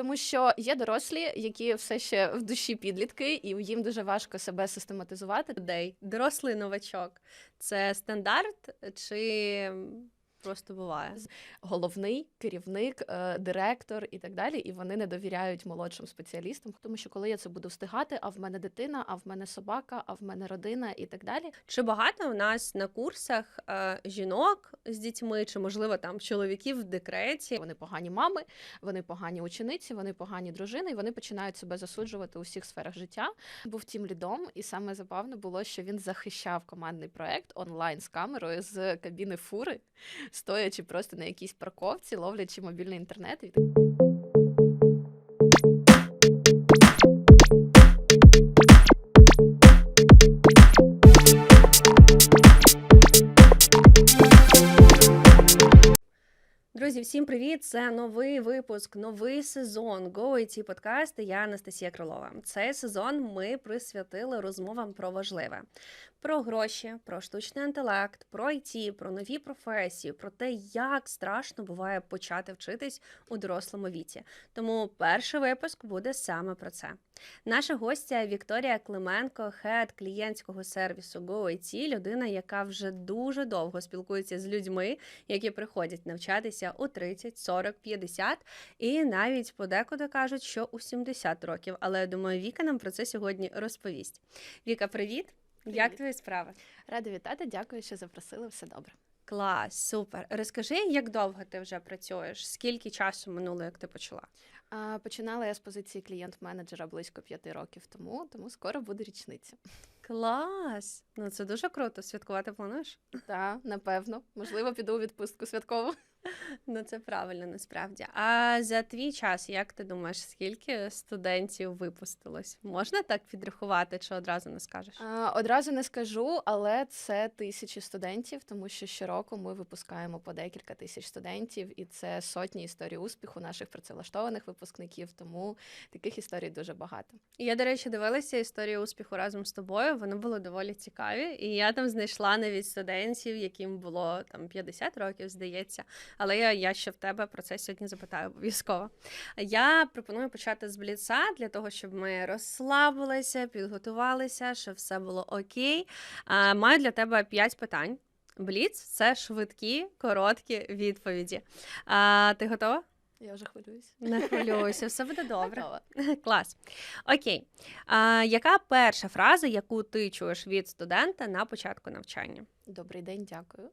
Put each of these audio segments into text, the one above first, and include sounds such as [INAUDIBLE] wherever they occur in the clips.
Тому що є дорослі, які все ще в душі підлітки, і їм дуже важко себе систематизувати. людей. Дорослий новачок. Це стандарт чи просто буває? Головний керівник, е, директор і так далі. І вони не довіряють молодшим спеціалістам, тому що коли я це буду встигати, а в мене дитина, а в мене собака, а в мене родина і так далі. Чи багато у нас на курсах е, жінок з дітьми, чи можливо там чоловіків в декреті? Вони погані мами, вони погані учениці, вони погані дружини, і вони починають себе засуджувати у всіх сферах життя. Був тім лідом, і саме забавне було, що він захищав командний проект онлайн з камерою з кабіни фури, стоячи просто на якійсь парковці, ловлячи мобільний інтернет. Друзі, всім привіт! Це новий випуск, новий сезон Go IT подкаст. і Я Анастасія Крилова. Цей сезон ми присвятили розмовам про важливе: про гроші, про штучний інтелект, про IT, про нові професії, про те, як страшно буває почати вчитись у дорослому віці. Тому перший випуск буде саме про це. Наша гостя Вікторія Клименко, хед клієнтського сервісу GoIT, людина, яка вже дуже довго спілкується з людьми, які приходять навчатися у 30, 40, 50 і навіть подекуди кажуть, що у 70 років. Але я думаю, Віка нам про це сьогодні розповість. Віка, привіт! Як твої справи? Рада вітати, дякую, що запросили. Все добре. Клас, супер. Розкажи, як довго ти вже працюєш? Скільки часу минуло, як ти почала? А, Починала я з позиції клієнт-менеджера близько п'яти років тому, тому скоро буде річниця. Клас! Ну це дуже круто. Святкувати плануєш? Так, напевно, можливо, піду у відпустку святкову. [LAUGHS] Ну, це правильно насправді. А за твій час, як ти думаєш, скільки студентів випустилось? Можна так підрахувати, чи одразу не скажеш? А, Одразу не скажу, але це тисячі студентів, тому що щороку ми випускаємо по декілька тисяч студентів, і це сотні історій успіху наших працевлаштованих випускників. Тому таких історій дуже багато. Я, до речі, дивилася історію успіху разом з тобою. Вони були доволі цікаві, і я там знайшла навіть студентів, яким було там 50 років, здається. Але я, я ще в тебе про це сьогодні запитаю обов'язково. Я пропоную почати з бліца для того, щоб ми розслабилися, підготувалися, щоб все було окей. Маю для тебе 5 питань. Бліц це швидкі, короткі відповіді. А, ти готова? Я вже хвилююсь. Не хвилюйся, все буде добре. Готова. [LAUGHS] Клас. Окей. А, яка перша фраза, яку ти чуєш від студента на початку навчання? Добрий день, дякую.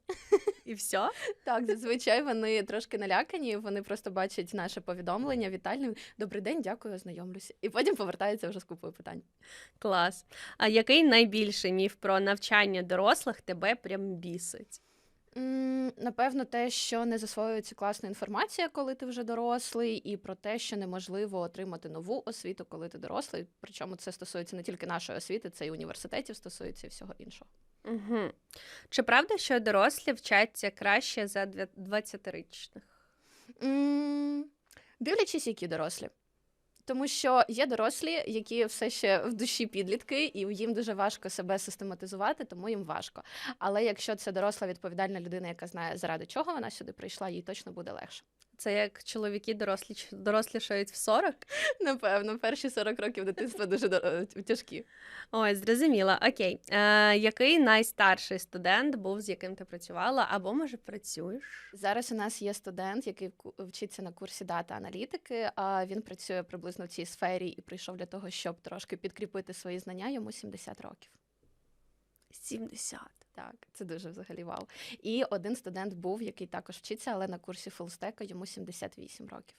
І все? Так, зазвичай вони трошки налякані. Вони просто бачать наше повідомлення. Вітальне. Добрий день, дякую, ознайомлюся. І потім повертаються вже з купою питань. Клас. А який найбільший міф про навчання дорослих тебе прям бісить? М, Напевно, те, що не засвоюється класна інформація, коли ти вже дорослий, і про те, що неможливо отримати нову освіту, коли ти дорослий. Причому це стосується не тільки нашої освіти, це і університетів стосується і всього іншого. Угу. Чи правда, що дорослі вчаться краще за 20-річних? М, Дивлячись, які дорослі. Тому що є дорослі, які все ще в душі підлітки, і їм дуже важко себе систематизувати, тому їм важко. Але якщо це доросла відповідальна людина, яка знає, заради чого вона сюди прийшла, їй точно буде легше. Це як чоловіки дорослі дорослішають в 40? [LAUGHS] Напевно, перші 40 років дитинства дуже е, тяжкі. Ой, зрозуміла. Окей. Е, який найстарший студент був, з яким ти працювала, або може працюєш? Зараз у нас є студент, який вчиться на курсі дата аналітики. А він працює приблизно в цій сфері і прийшов для того, щоб трошки підкріпити свої знання. Йому 70 років. 70. Так, це дуже взагалі вау. І один студент був, який також вчиться, але на курсі фулстека йому 78 років.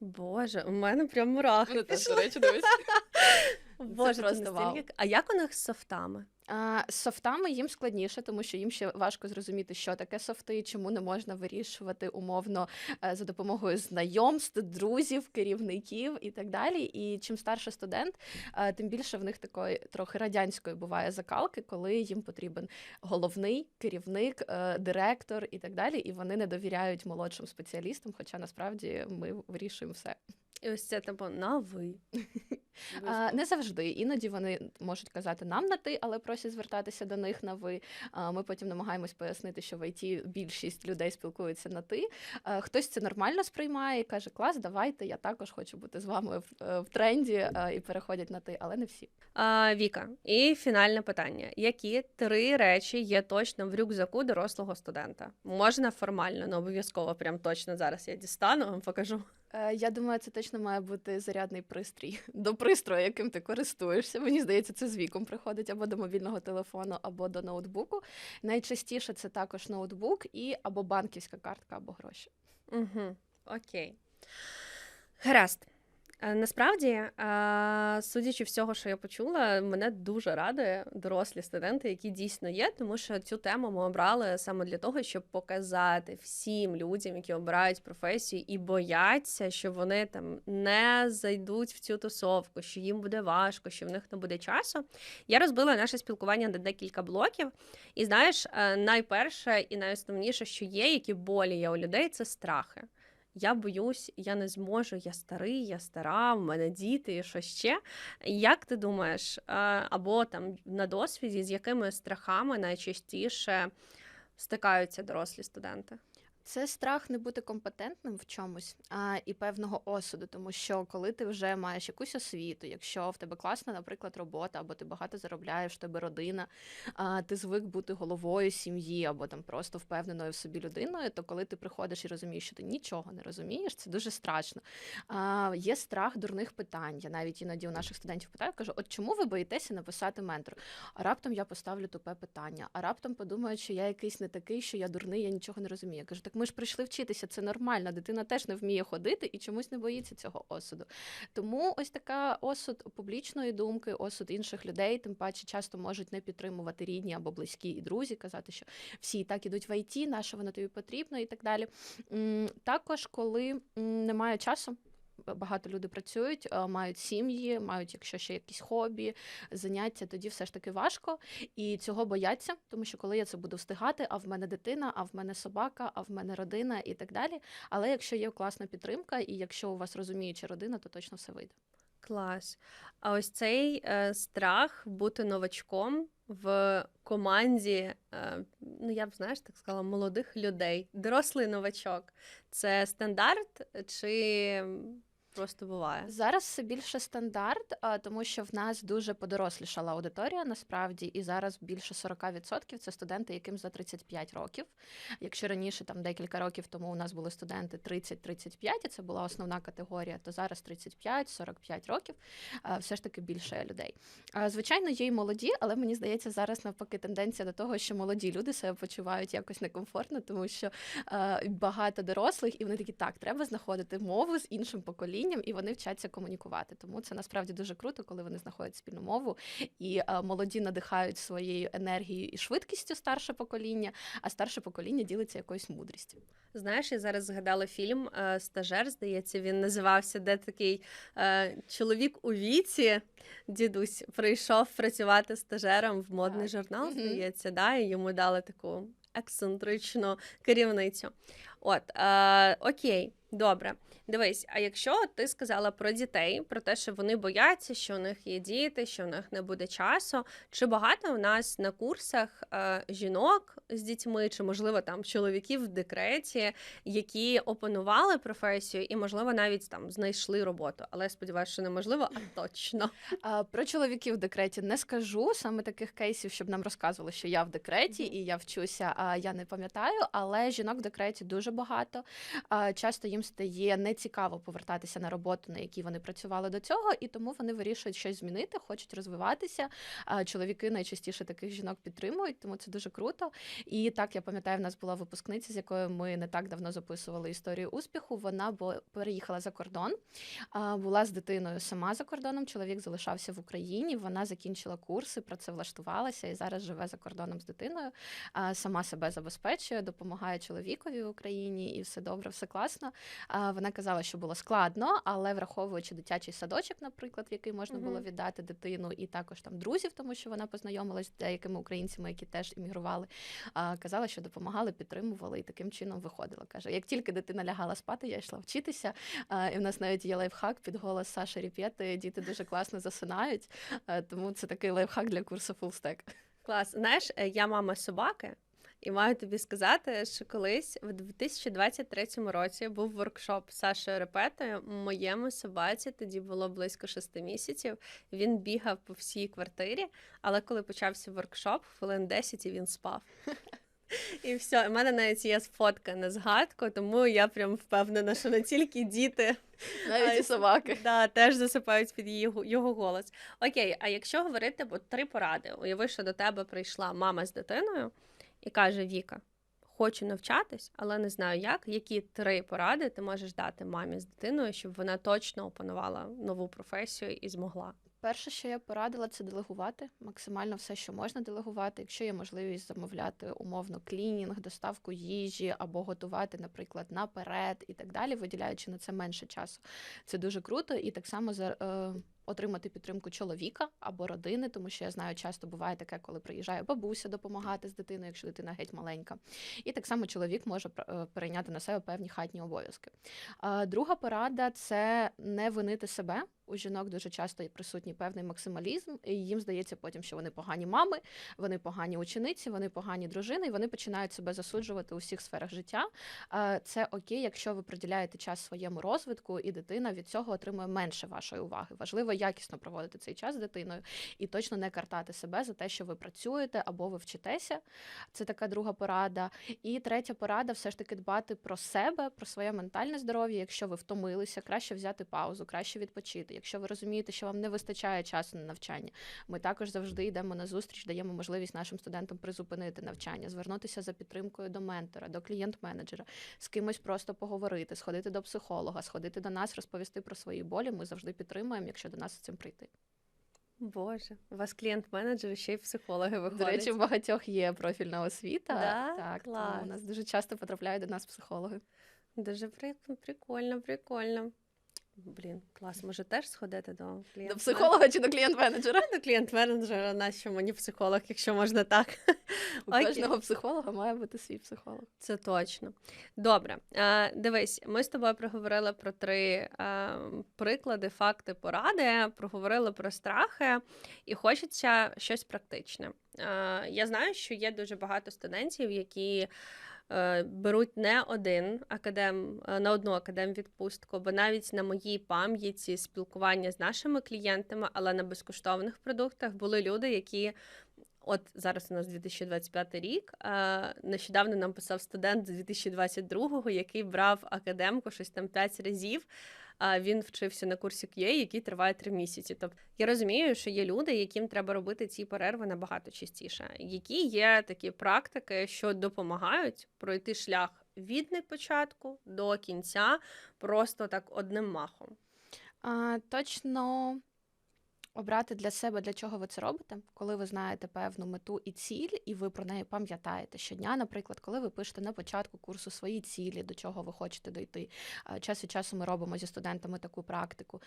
Боже, у мене прям мурахи. До речі, дивись. [LAUGHS] Боже, Це просто вау. А як у них з софтами? А, з софтами їм складніше, тому що їм ще важко зрозуміти, що таке софти, чому не можна вирішувати умовно е, за допомогою знайомств, друзів, керівників і так далі. І чим старший студент, е, тим більше в них такої трохи радянської буває закалки, коли їм потрібен головний керівник, е, директор і так далі. І вони не довіряють молодшим спеціалістам, хоча насправді ми вирішуємо все. І ось це типу на ви. [LAUGHS] А, не завжди. Іноді вони можуть казати нам на ти, але просять звертатися до них на ви. А, ми потім намагаємось пояснити, що в ІТ більшість людей спілкуються на ти. А, хтось це нормально сприймає і каже: Клас, давайте, я також хочу бути з вами в, е, в тренді а, і переходять на ти, але не всі. А, Віка, і фінальне питання: які три речі є точно в рюкзаку дорослого студента? Можна формально, не обов'язково, прям точно зараз я дістану, вам покажу. Е, Я думаю, це точно має бути зарядний пристрій [LAUGHS] до пристрою, яким ти користуєшся. Мені здається, це з віком приходить або до мобільного телефону, або до ноутбуку. Найчастіше це також ноутбук і або банківська картка, або гроші. Угу, окей. Гаразд. Е, Насправді, е, судячи всього, що я почула, мене дуже радує дорослі студенти, які дійсно є, тому що цю тему ми обрали саме для того, щоб показати всім людям, які обирають професію і бояться, що вони там не зайдуть в цю тусовку, що їм буде важко, що в них не буде часу. Я розбила наше спілкування на декілька блоків. І знаєш, е, найперше і найосновніше, що є, які болі є у людей, це страхи. Я боюсь, я не зможу, я старий, я стара, в мене діти що ще. Як ти думаєш, е, або там на досвіді, з якими страхами найчастіше стикаються дорослі студенти? Це страх не бути компетентним в чомусь а, і певного осуду, тому що коли ти вже маєш якусь освіту, якщо в тебе класна, наприклад, робота, або ти багато заробляєш, в тебе родина, а, ти звик бути головою сім'ї, або там просто впевненою в собі людиною, то коли ти приходиш і розумієш, що ти нічого не розумієш, це дуже страшно. А, є страх дурних питань. Я навіть іноді у наших студентів питаю, кажу: от чому ви боїтеся написати ментору? А раптом я поставлю тупе питання, а раптом подумають, що я якийсь не такий, що я дурний, я нічого не розумію. Я кажу, так ми ж прийшли вчитися, це нормально. Дитина теж не вміє ходити і чомусь не боїться цього осуду. Тому ось така осуд публічної думки, осуд інших людей, тим паче часто можуть не підтримувати рідні або близькі і друзі, казати, що всі і так ідуть в ІТ, на що воно тобі потрібно, і так далі. Також, коли немає часу. Багато людей працюють, е, мають сім'ї, мають, якщо ще якісь хобі, заняття, тоді все ж таки важко. І цього бояться, тому що коли я це буду встигати, а в мене дитина, а в мене собака, а в мене родина і так далі. Але якщо є класна підтримка, і якщо у вас розуміюча родина, то точно все вийде. Клас. А ось цей е, страх бути новачком в команді, е, ну я б знаєш, так сказала, молодих людей, дорослий новачок. Це стандарт чи просто буває? Зараз це більше стандарт, тому що в нас дуже подорослішала аудиторія насправді, і зараз більше 40% це студенти, яким за 35 років. Якщо раніше там декілька років тому у нас були студенти 30-35, і це була основна категорія, то зараз 35-45 років все ж таки більше людей. Звичайно, є й молоді, але мені здається, зараз навпаки тенденція до того, що молоді люди себе почувають якось некомфортно, тому що багато дорослих, і вони такі так, треба знаходити мову з іншим поколінням, і вони вчаться комунікувати. Тому це насправді дуже круто, коли вони знаходять спільну мову, і а, молоді надихають своєю енергією і швидкістю старше покоління, а старше покоління ділиться якоюсь мудрістю. Знаєш, я зараз згадала фільм е, Стажер, здається, він називався, де такий е, чоловік у віці, дідусь, прийшов працювати стажером в модний Так. журнал, здається, да, і йому дали таку ексцентричну керівницю. От, е, окей, добре. Дивись, а якщо ти сказала про дітей, про те, що вони бояться, що у них є діти, що у них не буде часу, чи багато у нас на курсах е, жінок з дітьми, чи можливо там чоловіків в декреті, які опанували професію і, можливо, навіть там знайшли роботу. Але я сподіваюся, що неможливо, а точно. [LAUGHS] А, Про чоловіків в декреті не скажу саме таких кейсів, щоб нам розказували, що я в декреті і я вчуся, а я не пам'ятаю. Але жінок в декреті дуже багато. А, Часто їм стає нецікаво повертатися на роботу, на якій вони працювали до цього, і тому вони вирішують щось змінити, хочуть розвиватися. Чоловіки найчастіше таких жінок підтримують, тому це дуже круто. І так я пам'ятаю, в нас була випускниця, з якою ми не так давно записували історію успіху. Вона бо переїхала за кордон, була з дитиною сама за кордоном. Чоловік залишався в Україні. Вона закінчила курси, працевлаштувалася і зараз живе за кордоном з дитиною. Сама себе забезпечує, допомагає чоловікові в Україні, і все добре, все класно. Вона казала, що було складно, але враховуючи дитячий садочок, наприклад, в який можна було віддати дитину, і також там друзів, тому що вона познайомилась з деякими українцями, які теж іммігрували. Казала, що допомагали, підтримували і таким чином виходила. Каже, як тільки дитина лягала спати, я йшла вчитися. І в нас навіть є лайфхак під голос Саші Ріпєти. Діти дуже класно засинають, тому це такий лайфхак для курсу Stack. Клас. Знаєш, е, я мама собаки, і маю тобі сказати, що колись в 2023 році був воркшоп Сашою Репетою. Моєму собаці тоді було близько шести місяців. Він бігав по всій квартирі, але коли почався воркшоп, хвилин 10 і він спав. [LAUGHS] І все, у мене навіть є фотка на згадку, тому я прям впевнена, що не тільки діти Навіть А, і собаки. Да, теж засипають під його, його голос. Окей, а якщо говорити бо три поради, уяви, що до тебе прийшла мама з дитиною і каже: Віка, хочу навчатись, але не знаю як. Які три поради ти можеш дати мамі з дитиною, щоб вона точно опанувала нову професію і змогла? Перше, що я порадила, це делегувати максимально все, що можна делегувати. Якщо є можливість замовляти умовно клінінг, доставку їжі або готувати, наприклад, наперед і так далі, виділяючи на це менше часу. Це дуже круто, і так само за. Отримати підтримку чоловіка або родини, тому що я знаю, часто буває таке, коли приїжджає бабуся допомагати з дитиною, якщо дитина геть маленька. І так само чоловік може е, перейняти на себе певні хатні обов'язки. Друга порада це не винити себе. У жінок дуже часто присутній певний максималізм, і їм здається потім, що вони погані мами, вони погані учениці, вони погані дружини, і вони починають себе засуджувати у всіх сферах життя. Це окей, якщо ви приділяєте час своєму розвитку, і дитина від цього отримує менше вашої уваги. Важливо якісно проводити цей час з дитиною і точно не картати себе за те, що ви працюєте або ви вчитеся. Це така друга порада. І третя порада все ж таки дбати про себе, про своє ментальне здоров'я. Якщо ви втомилися, краще взяти паузу, краще відпочити. Якщо ви розумієте, що вам не вистачає часу на навчання, ми також завжди йдемо на зустріч, даємо можливість нашим студентам призупинити навчання, звернутися за підтримкою до ментора, до клієнт-менеджера, з кимось просто поговорити, сходити до психолога, сходити до нас, розповісти про свої болі. Ми завжди підтримуємо, якщо до нас з цим прийти. Боже, у вас клієнт-менеджер ще й психологи виходять. До речі, в багатьох є профільна освіта. Да? Так, тому у нас дуже часто потрапляють до нас психологи. Дуже прикольно, прикольно. Блін, клас, може теж сходити до клієнта? До психолога чи до клієнт-менеджера? До клієнт-менеджера, нащо мені психолог, якщо можна так. У Окей. кожного психолога має бути свій психолог. Це точно. Добре, дивись, ми з тобою проговорили про три приклади, факти, поради, проговорили про страхи, і хочеться щось практичне. Я знаю, що є дуже багато студентів, які. Е, Беруть не один академ е, на одну академ відпустку, бо навіть на моїй пам'яті спілкування з нашими клієнтами, але на безкоштовних продуктах були люди, які От зараз у нас 2025 рік. е, Нещодавно нам писав студент з 2022-го, який брав академку щось там 5 разів. Він вчився на курсі QA, який триває три місяці. Тобто я розумію, що є люди, яким треба робити ці перерви набагато частіше. Які є такі практики, що допомагають пройти шлях від початку до кінця, просто так одним махом. А, точно обрати для себе, для чого ви це робите, коли ви знаєте певну мету і ціль, і ви про неї пам'ятаєте щодня, наприклад, коли ви пишете на початку курсу свої цілі, до чого ви хочете дойти. Час від часу ми робимо зі студентами таку практику.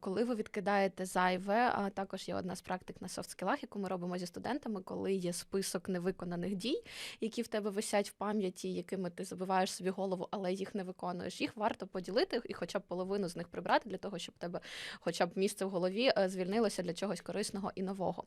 Коли ви відкидаєте зайве, а також є одна з практик на софт-скілах, яку ми робимо зі студентами, коли є список невиконаних дій, які в тебе висять в пам'яті, якими ти забиваєш собі голову, але їх не виконуєш. Їх варто поділити і хоча б половину з них прибрати для того, щоб тебе хоча б місце в голові е, звільнилося для чогось корисного і нового.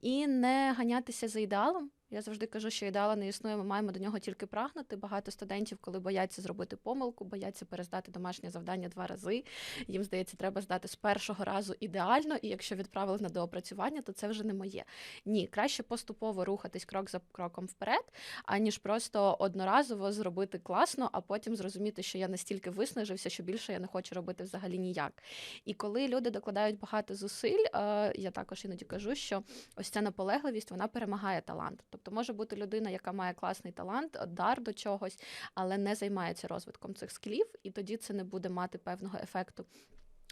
І не ганятися за ідеалом. Я завжди кажу, що ідеала не існує, ми маємо до нього тільки прагнути. Багато студентів, коли бояться зробити помилку, бояться перездати домашнє завдання два рази. Їм здається, треба здати з першого разу ідеально, і якщо відправили на доопрацювання, то це вже не моє. Ні, краще поступово рухатись крок за кроком вперед, аніж просто одноразово зробити класно, а потім зрозуміти, що я настільки виснажився, що більше я не хочу робити взагалі ніяк. І коли люди докладають багато зусиль, е, я також іноді кажу, що ось ця наполегливість вона перемагає талант. Тобто може бути людина, яка має класний талант, дар до чогось, але не займається розвитком цих скілів, і тоді це не буде мати певного ефекту.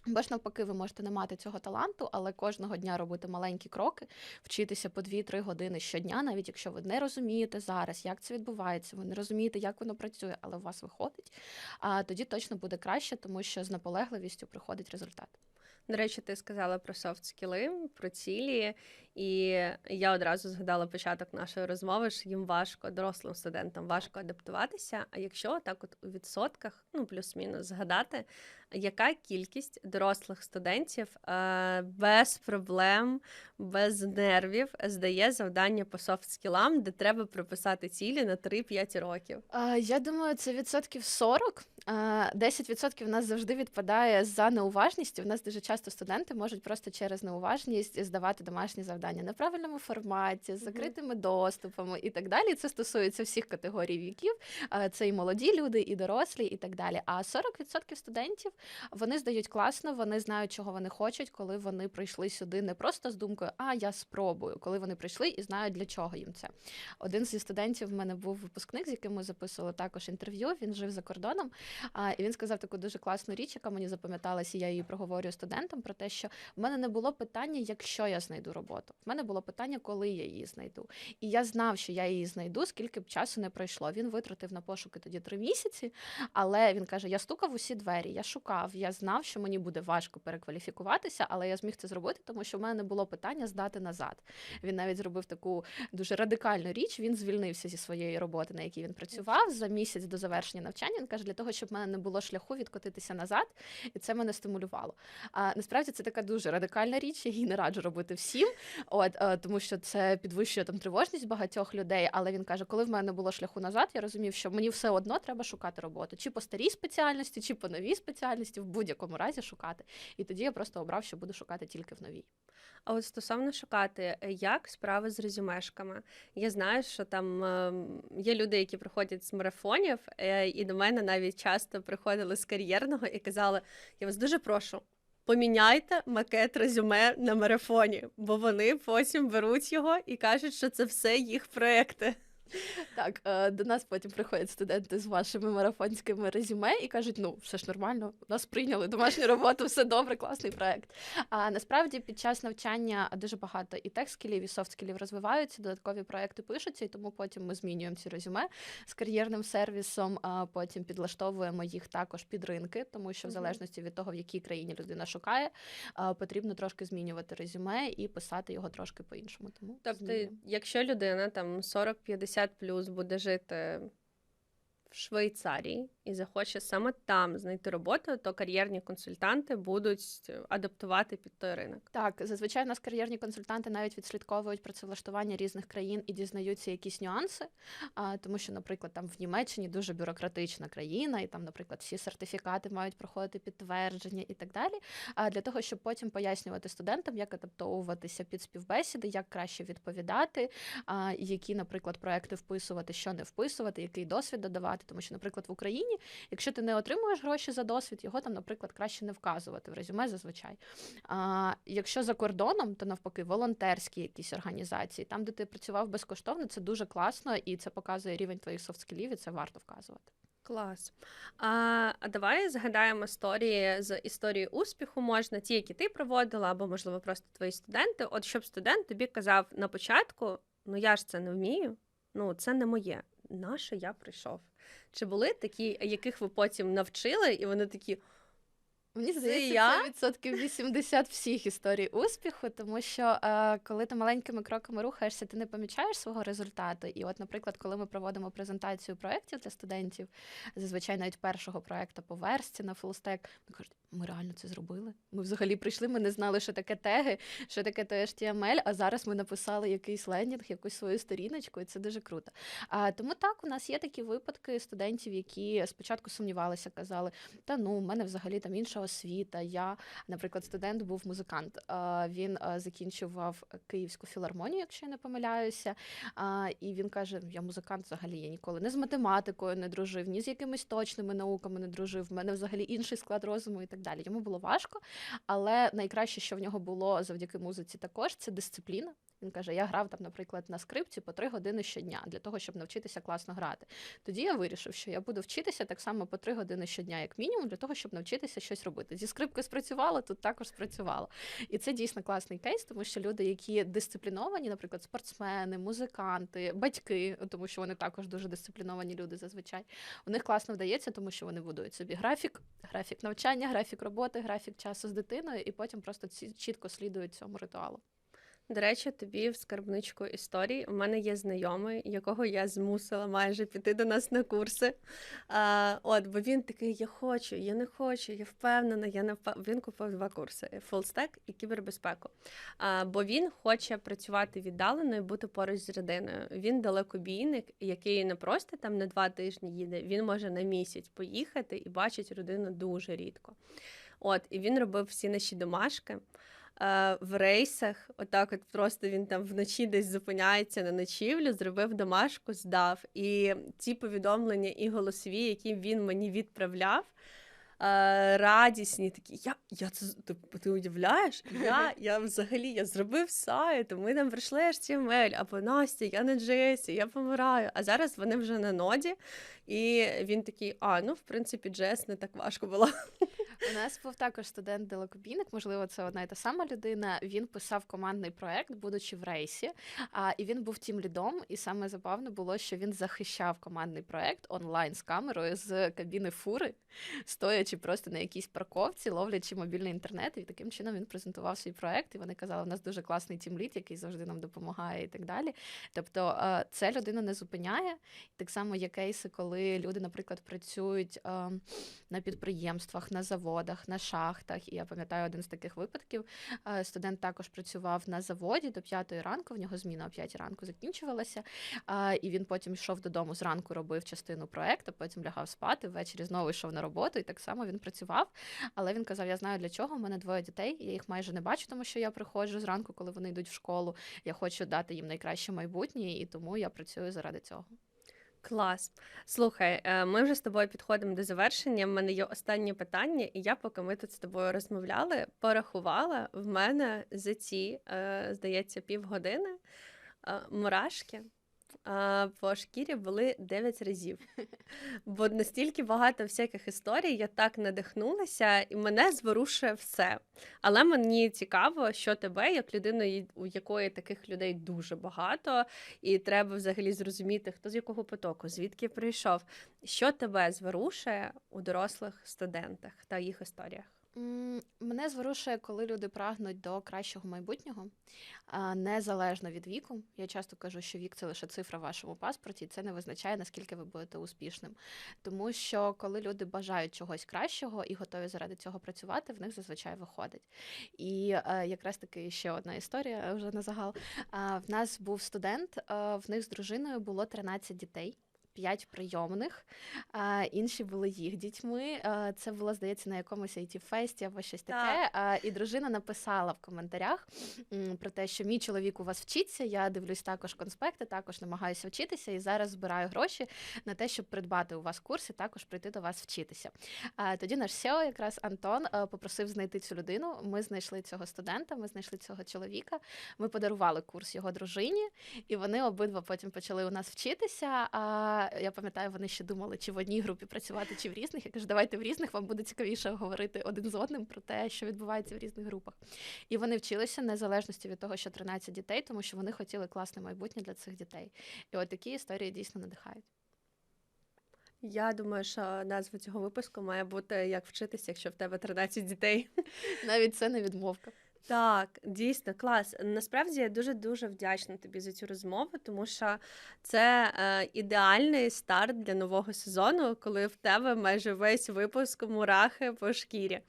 Бо ж навпаки, ви можете не мати цього таланту, але кожного дня робити маленькі кроки, вчитися по 2-3 години щодня, навіть якщо ви не розумієте зараз, як це відбувається, ви не розумієте, як воно працює, але у вас виходить, а тоді точно буде краще, тому що з наполегливістю приходить результат. До речі, ти сказала про софт скіли, про цілі, і я одразу згадала початок нашої розмови, що їм важко, дорослим студентам важко адаптуватися. А якщо так, от у відсотках, ну плюс-мінус, згадати, яка кількість дорослих студентів е, без проблем, без нервів здає завдання по софт скілам, де треба прописати цілі на 3-5 років? Я думаю, це відсотків 40. А, 10% в нас завжди відпадає за неуважність. У нас дуже часто студенти можуть просто через неуважність здавати домашні завдання на правильному форматі, з закритими доступами і так далі. Це стосується всіх категорій віків. Це і молоді люди, і дорослі, і так далі. А 40% студентів вони здають класно, вони знають, чого вони хочуть, коли вони прийшли сюди не просто з думкою, а я спробую, коли вони прийшли і знають, для чого їм це. Один зі студентів в мене був випускник, з яким ми записували також інтерв'ю. Він жив за кордоном. І він сказав таку дуже класну річ, яка мені запам'яталася, і я її проговорюю студентам про те, що в мене не було питання, якщо я знайду роботу. В мене було питання, коли я її знайду. І я знав, що я її знайду, скільки б часу не пройшло. Він витратив на пошуки тоді три місяці, але він каже: я стукав усі двері, я шукав, я знав, що мені буде важко перекваліфікуватися, але я зміг це зробити, тому що в мене не було питання здати назад. Він навіть зробив таку дуже радикальну річ. Він звільнився зі своєї роботи, на якій він працював за місяць до завершення навчання. Він каже, для того, щоб в мене не було шляху відкотитися назад, і це мене стимулювало. А насправді це така дуже радикальна річ, я її не раджу робити всім. От е, тому, що це підвищує там тривожність багатьох людей. Але він каже, коли в мене було шляху назад, я розумів, що мені все одно треба шукати роботу, чи по старій спеціальності, чи по новій спеціальності, в будь-якому разі шукати. І тоді я просто обрав, що буду шукати тільки в новій. А от стосовно шукати, е, як справи з резюмешками? Я знаю, що там ем, є люди, які приходять з марафонів, е, і до мене навіть часто приходили з кар'єрного і казали: я вас дуже прошу. Поміняйте макет резюме на марафоні, бо вони потім беруть його і кажуть, що це все їх проекти. [LAUGHS] Так, е, до нас потім приходять студенти з вашими марафонськими резюме і кажуть: ну, все ж нормально, нас прийняли домашню роботу, все добре, класний проект. А насправді під час навчання дуже багато і тех-скілів, і софт-скілів розвиваються, додаткові проекти пишуться, і тому потім ми змінюємо ці резюме з кар'єрним сервісом, а потім підлаштовуємо їх також під ринки, тому що в залежності від того, в якій країні людина шукає, потрібно трошки змінювати резюме і писати його трошки по-іншому. Тому Тобто, змінюємо. якщо людина там 40-50 плюс буде жити в Швейцарії і захоче саме там знайти роботу, то кар'єрні консультанти будуть адаптувати під той ринок. Так, зазвичай у нас кар'єрні консультанти навіть відслідковують працевлаштування різних країн і дізнаються якісь нюанси. А, тому що, наприклад, там в Німеччині дуже бюрократична країна, і там, наприклад, всі сертифікати мають проходити підтвердження і так далі. А для того, щоб потім пояснювати студентам, як адаптовуватися під співбесіди, як краще відповідати, а, які, наприклад, проекти вписувати, що не вписувати, який досвід додавати. Тому що, наприклад, в Україні, якщо ти не отримуєш гроші за досвід, його там, наприклад, краще не вказувати в резюме зазвичай. А якщо за кордоном, то навпаки, волонтерські якісь організації, там, де ти працював безкоштовно, це дуже класно і це показує рівень твоїх софт-скілів, і це варто вказувати. Клас. А, а давай згадаємо історії з історії успіху можна, ті, які ти проводила, або, можливо, просто твої студенти. От щоб студент тобі казав на початку: ну я ж це не вмію, ну це не моє. Наше я прийшов. Чи були такі, яких ви потім навчили, і вони такі. Мені здається, це відсотків 80 всіх історій успіху, тому що е, коли ти маленькими кроками рухаєшся, ти не помічаєш свого результату. І, от, наприклад, коли ми проводимо презентацію проєктів для студентів, зазвичай навіть першого проєкту по версті на фулстек, вони кажуть, ми реально це зробили. Ми взагалі прийшли, ми не знали, що таке теги, що таке то HTML, а зараз ми написали якийсь лендінг, якусь свою сторіночку, і це дуже круто. А, тому так, у нас є такі випадки студентів, які спочатку сумнівалися, казали, та ну, у мене взагалі там інша освіта. Я, наприклад, студент був музикант. Він закінчував Київську філармонію, якщо я не помиляюся. І він каже: я музикант взагалі я ніколи не з математикою не дружив, ні з якимись точними науками не дружив. В мене взагалі інший склад розуму і так далі. Йому було важко, але найкраще, що в нього було завдяки музиці, також це дисципліна. Він каже: Я грав там, наприклад, на скрипці по три години щодня для того, щоб навчитися класно грати. Тоді я вирішив, що я буду вчитися так само по три години щодня, як мінімум, для того, щоб навчитися щось робити. Зі скрипки спрацювало, тут також спрацювало. І це дійсно класний кейс, тому що люди, які дисципліновані, наприклад, спортсмени, музиканти, батьки, тому що вони також дуже дисципліновані люди зазвичай. У них класно вдається, тому що вони будують собі графік, графік навчання, графік роботи, графік часу з дитиною, і потім просто ці чітко слідують цьому ритуалу. До речі, тобі в скарбничку історій. У мене є знайомий, якого я змусила майже піти до нас на курси. А, от, бо він такий: я хочу, я не хочу, я впевнена, я не впев... Він купив два курси: фулстек і кібербезпеку. А, бо він хоче працювати віддалено і бути поруч з родиною. Він далекобійник, який не просто там на два тижні їде, він може на місяць поїхати і бачить родину дуже рідко. От, і він робив всі наші домашки. Е, в рейсах, отак, от просто він там вночі десь зупиняється на ночівлю, зробив домашку, здав. І ці повідомлення і голосові, які він мені відправляв. е, Радісні такі, я, я це ти, ти уявляєш? Я, [LAUGHS] я взагалі я зробив сайт, ми там прийшли HTML, або Настя, я на JS, я помираю. А зараз вони вже на ноді, і він такий: а ну в принципі, JS не так важко було. [LAUGHS] У нас був також студент далекобійник, можливо, це одна і та сама людина. Він писав командний проект, будучи в рейсі. А і він був тім лідом. І саме забавне було, що він захищав командний проект онлайн з камерою з кабіни фури, стоячи просто на якійсь парковці, ловлячи мобільний інтернет. І таким чином він презентував свій проект. І вони казали, у нас дуже класний тім лід, який завжди нам допомагає, і так далі. Тобто, це людину не зупиняє. Так само є кейси, коли люди, наприклад, працюють е, на підприємствах, на заводах, на шахтах. І я пам'ятаю один з таких випадків. Е, Студент також працював на заводі до п'ятої ранку. В нього зміна о п'ятій ранку закінчувалася. е, І він потім йшов додому зранку, робив частину проекту, потім лягав спати. Ввечері знову йшов на роботу, і так само він працював. Але він казав: Я знаю для чого. У мене двоє дітей. Я їх майже не бачу, тому що я приходжу зранку, коли вони йдуть в школу. Я хочу дати їм найкраще майбутнє, і тому я працюю заради цього. Клас. Слухай, е, ми вже з тобою підходимо до завершення. В мене є останнє питання, і я, поки ми тут з тобою розмовляли, порахувала в мене за ці, е, здається, півгодини е, мурашки. Е, По шкірі були 9 разів. [LAUGHS] Бо настільки багато всяких історій, я так надихнулася, і мене зворушує все. Але мені цікаво, що тебе, як людину, у якої таких людей дуже багато, і треба взагалі зрозуміти, хто з якого потоку, звідки прийшов, що тебе зворушує у дорослих студентах та їх історіях. Мене зворушує, коли люди прагнуть до кращого майбутнього, незалежно від віку. Я часто кажу, що вік це лише цифра в вашому паспорті, і це не визначає, наскільки ви будете успішним. Тому що коли люди бажають чогось кращого і готові заради цього працювати, в них зазвичай виходить. І е, якраз таки ще одна історія вже на загал. В нас був студент, е, в них з дружиною було 13 дітей. П'ять прийомних, а інші були їх дітьми. Це було, здається, на якомусь it фесті або щось таке. І дружина написала в коментарях про те, що мій чоловік у вас вчиться. Я дивлюсь також конспекти, також намагаюся вчитися і зараз збираю гроші на те, щоб придбати у вас курс і також прийти до вас вчитися. Тоді наш SEO, якраз Антон, е, попросив знайти цю людину. Ми знайшли цього студента, ми знайшли цього чоловіка. Ми подарували курс його дружині, і вони обидва потім почали у нас вчитися. Я пам'ятаю, вони ще думали, чи в одній групі працювати, чи в різних. Я кажу, давайте в різних, вам буде цікавіше говорити один з одним про те, що відбувається в різних групах. І вони вчилися незалежності від того, що 13 дітей, тому що вони хотіли класне майбутнє для цих дітей. І от такі історії дійсно надихають. Я думаю, що назва цього випуску має бути як вчитися, якщо в тебе 13 дітей. Навіть це не відмовка. Так, дійсно, клас. Насправді я дуже дуже вдячна тобі за цю розмову, тому що це е, ідеальний старт для нового сезону, коли в тебе майже весь випуск мурахи по шкірі.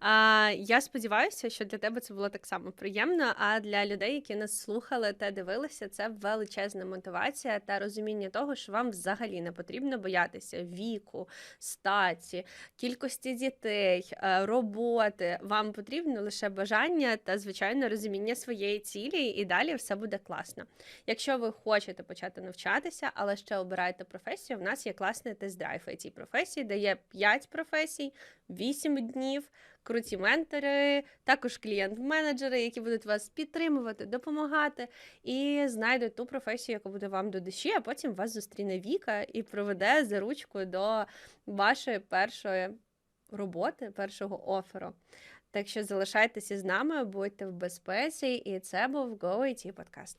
А, я сподіваюся, що для тебе це було так само приємно. А для людей, які нас слухали та дивилися, це величезна мотивація та розуміння того, що вам взагалі не потрібно боятися віку, статі, кількості дітей, е, роботи. Вам потрібно лише бажання та звичайно розуміння своєї цілі, і далі все буде класно. Якщо ви хочете почати навчатися, але ще обираєте професію, в нас є класний тест-драйв it професії, де є 5 професій, 8 днів, круті ментори, також клієнт-менеджери, які будуть вас підтримувати, допомагати і знайдуть ту професію, яка буде вам до душі, а потім вас зустріне Віка і проведе за ручку до вашої першої роботи, першого оферу. Так що залишайтеся з нами, будьте в безпеці, і це був Go IT подкаст.